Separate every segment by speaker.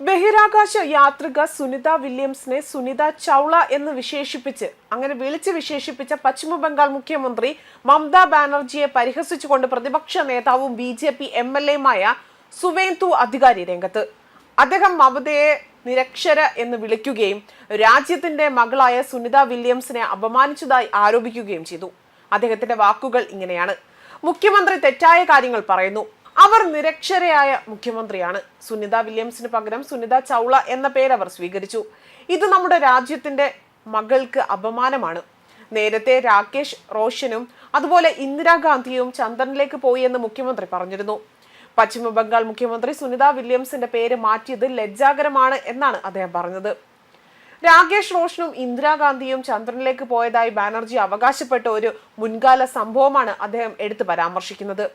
Speaker 1: ബഹിരാകാശ യാത്രിക സുനിത വില്യംസിനെ സുനിത ചൗള എന്ന് വിശേഷിപ്പിച്ച് അങ്ങനെ വിളിച്ച് വിശേഷിപ്പിച്ച പശ്ചിമ ബംഗാൾ മുഖ്യമന്ത്രി മമതാ ബാനർജിയെ പരിഹസിച്ചുകൊണ്ട് പ്രതിപക്ഷ നേതാവും B J P M L എയുമായ Suvendu Adhikari രംഗത്ത്. അദ്ദേഹം മമതയെ നിരക്ഷര എന്ന് വിളിക്കുകയും രാജ്യത്തിന്റെ മകളായ സുനിത വില്യംസിനെ അപമാനിച്ചതായി ആരോപിക്കുകയും ചെയ്തു. അദ്ദേഹത്തിന്റെ വാക്കുകൾ ഇങ്ങനെയാണ്. മുഖ്യമന്ത്രി തെറ്റായ കാര്യങ്ങൾ പറയുന്നു. അവർ നിരക്ഷരയായ മുഖ്യമന്ത്രിയാണ്. സുനിത വില്യംസിന് പകരം സുനിത ചൗള എന്ന പേര് അവർ സ്വീകരിച്ചു. ഇത് നമ്മുടെ രാജ്യത്തിന്റെ മകൾക്ക് അപമാനമാണ്. നേരത്തെ രാകേഷ് റോഷനും അതുപോലെ ഇന്ദിരാഗാന്ധിയും ചന്ദ്രനിലേക്ക് പോയി എന്ന് മുഖ്യമന്ത്രി പറഞ്ഞിരുന്നു. പശ്ചിമ ബംഗാൾ മുഖ്യമന്ത്രി സുനിത വില്യംസിന്റെ പേര് മാറ്റിയത് ലജ്ജാകരമാണ് എന്നാണ് അദ്ദേഹം പറഞ്ഞത്. രാകേഷ് റോഷനും ഇന്ദിരാഗാന്ധിയും ചന്ദ്രനിലേക്ക് പോയതായി ബാനർജി അവകാശപ്പെട്ട ഒരു മുൻകാല സംഭവമാണ് അദ്ദേഹം എടുത്തു പരാമർശിക്കുന്നത്.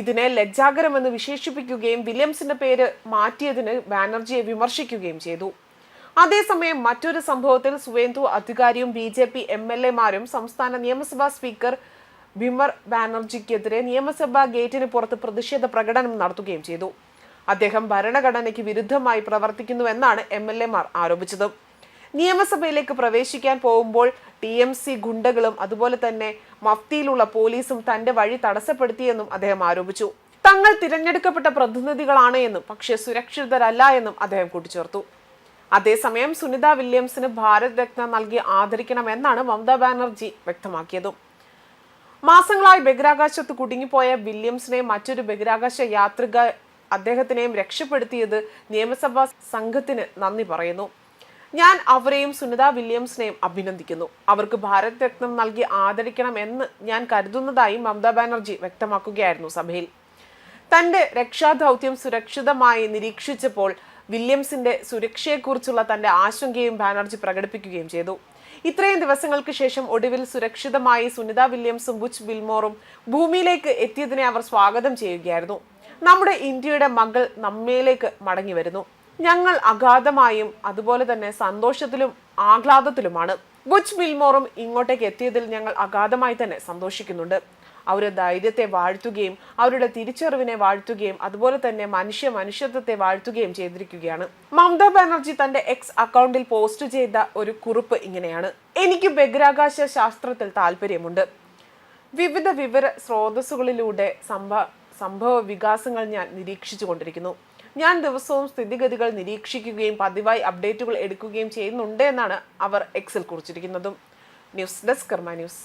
Speaker 1: ഇതിനെ ലജ്ജാകരമെന്ന് വിശേഷിപ്പിക്കുകയും വില്യംസിന്റെ പേര് മാറ്റിയതിന് ബാനർജിയെ വിമർശിക്കുകയും ചെയ്തു. അതേസമയം മറ്റൊരു സംഭവത്തിൽ Suvendu അധികാരിയും B J P M L എമാരും സംസ്ഥാന നിയമസഭാ സ്പീക്കർ ബിമർ ബാനർജിക്കെതിരെ നിയമസഭാ ഗേറ്റിന് പുറത്ത് പ്രതിഷേധ പ്രകടനം നടത്തുകയും ചെയ്തു. അദ്ദേഹം ഭരണഘടനയ്ക്ക് വിരുദ്ധമായി പ്രവർത്തിക്കുന്നുവെന്നാണ് എം എൽ എമാർ ആരോപിച്ചത്. നിയമസഭയിലേക്ക് പ്രവേശിക്കാൻ പോകുമ്പോൾ ടി എം സി ഗുണ്ടകളും അതുപോലെ തന്നെ മഫ്തിയിലുള്ള പോലീസും തന്റെ വഴി തടസ്സപ്പെടുത്തിയെന്നും അദ്ദേഹം ആരോപിച്ചു. തങ്ങൾ തിരഞ്ഞെടുക്കപ്പെട്ട പ്രതിനിധികളാണ് എന്നും പക്ഷേ സുരക്ഷിതരല്ല എന്നും അദ്ദേഹം കൂട്ടിച്ചേർത്തു. അതേസമയം സുനിത വില്യംസിന് ഭാരത് രത്ന നൽകി ആദരിക്കണമെന്നാണ് മമതാ ബാനർജി വ്യക്തമാക്കിയതും. മാസങ്ങളായി ബഹിരാകാശത്ത് കുടുങ്ങിപ്പോയ വില്യംസിനെ മറ്റൊരു ബഹിരാകാശ യാത്രിക അദ്ദേഹത്തിനെയും രക്ഷപ്പെടുത്തിയത് നിയമസഭാ സംഘത്തിന് നന്ദി പറയുന്നു. ഞാൻ അവരെയും സുനിത വില്യംസിനെയും അഭിനന്ദിക്കുന്നു. അവർക്ക് ഭാരത് രത്നം നൽകി ആദരിക്കണം എന്ന് ഞാൻ കരുതുന്നതായി മമതാ ബാനർജി വ്യക്തമാക്കുകയായിരുന്നു സഭയിൽ. തന്റെ രക്ഷാദൗത്യം സുരക്ഷിതമായി നിരീക്ഷിച്ചപ്പോൾ വില്യംസിന്റെ സുരക്ഷയെക്കുറിച്ചുള്ള തന്റെ ആശങ്കയും ബാനർജി പ്രകടിപ്പിക്കുകയും ചെയ്തു. ഇത്രയും ദിവസങ്ങൾക്ക് ശേഷം ഒടുവിൽ സുരക്ഷിതമായി സുനിത വില്യംസും ബുച്ച് ബിൽമോറും ഭൂമിയിലേക്ക് എത്തിയതിനെ അവർ സ്വാഗതം ചെയ്യുകയായിരുന്നു. നമ്മുടെ ഇന്ത്യയുടെ മകൾ നമ്മയിലേക്ക് മടങ്ങി വരുന്നു. ഞങ്ങൾ അഗാധമായും അതുപോലെ തന്നെ സന്തോഷത്തിലും ആഹ്ലാദത്തിലുമാണ്. ബുച്ച് മിൽമോറും ഇങ്ങോട്ടേക്ക് എത്തിയതിൽ ഞങ്ങൾ അഗാധമായി തന്നെ സന്തോഷിക്കുന്നുണ്ട്. അവരുടെ ധൈര്യത്തെ വാഴ്ത്തുകയും അവരുടെ തിരിച്ചറിവിനെ വാഴ്ത്തുകയും അതുപോലെ തന്നെ മനുഷ്യ മനുഷ്യത്വത്തെ വാഴ്ത്തുകയും ചെയ്തിരിക്കുകയാണ്. മമതാ ബാനർജി തന്റെ എക്സ് അക്കൗണ്ടിൽ പോസ്റ്റ് ചെയ്ത ഒരു കുറിപ്പ് ഇങ്ങനെയാണ്. എനിക്ക് ബഹിരാകാശ ശാസ്ത്രത്തിൽ താല്പര്യമുണ്ട് വിവിധ വിവര സ്രോതസ്സുകളിലൂടെ സംഭവ സംഭവ വികാസങ്ങൾ ഞാൻ നിരീക്ഷിച്ചു കൊണ്ടിരിക്കുന്നു ഞാൻ ദിവസവും സ്ഥിതിഗതികൾ നിരീക്ഷിക്കുകയും പതിവായി അപ്ഡേറ്റുകൾ എടുക്കുകയും ചെയ്യുന്നുണ്ട് എന്നാണ് അവർ എക്സിൽ കുറിച്ചിരിക്കുന്നതും. News desk Karma news.